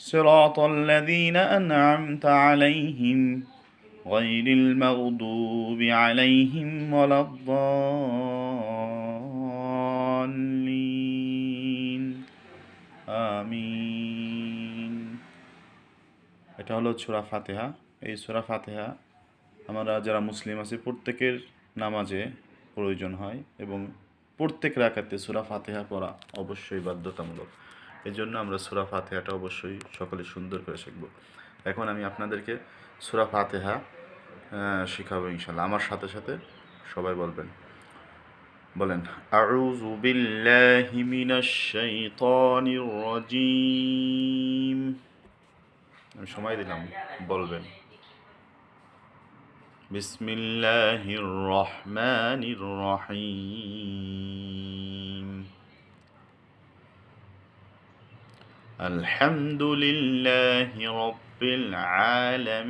صراط الذين أنعمت عليهم غير المغضوب عليهم ولا الضالين آمين এটা হলো সুরা ফাতেহা এই সুরা ফাতেহা আমরা যারা মুসলিম আছি প্রত্যেকের নামাজে প্রয়োজন হয় এবং প্রত্যেক রাকাতে সুরা ফাতেহা পড়া অবশ্যই বাধ্যতামূলক এই জন্য আমরা সুরা ফাতেহাটা অবশ্যই সকলে সুন্দর করে শিখব। এখন আমি আপনাদেরকে সুরা ফাতেহা শিখাবো ইনশাল্লাহ আমার সাথে সাথে সবাই বলবেন। বলেন আমি সময় দিলাম, বলবেন। বিসমিল্লাহির রহমানির রহিম। الحمد لله رب العالمين.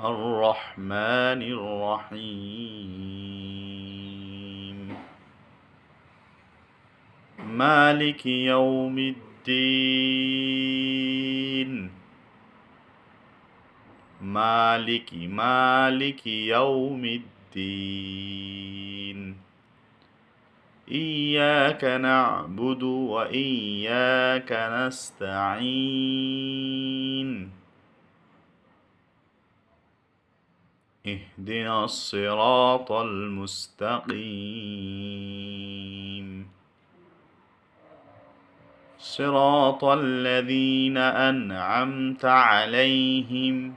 الرحمن الرحيم. مالك يوم الدين. مالك مالك يوم الدين. إياك نعبد وإياك نستعين. اهدنا الصراط المستقيم. صراط الذين أنعمت عليهم.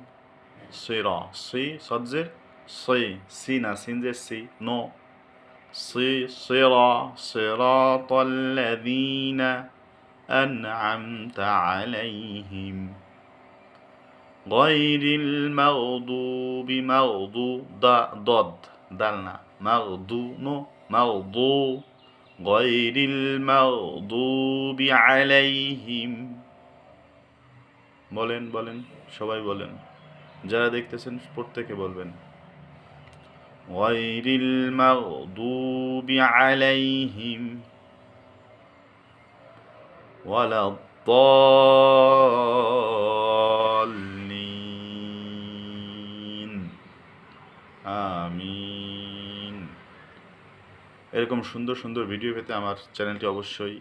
صراط سي صدزر سي سينا سينزر سي نو. صي صرا صراط الذين أنعمت عليهم غير المغضوب مغضوب ضد دلنا مغضوب مغضوب غير المغضوب عليهم বলেন বলেন সবাই বলেন যারা দেখতেছেন প্রত্যেকে বলবেন غير المغضوب عليهم ولا الضالين আমিন এরকম সুন্দর সুন্দর ভিডিও পেতে আমার চ্যানেলটি অবশ্যই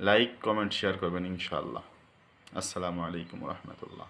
লাইক কমেন্ট শেয়ার করবেন ইনশাআল্লাহ আসসালামু আলাইকুম রহমতুল্লাহ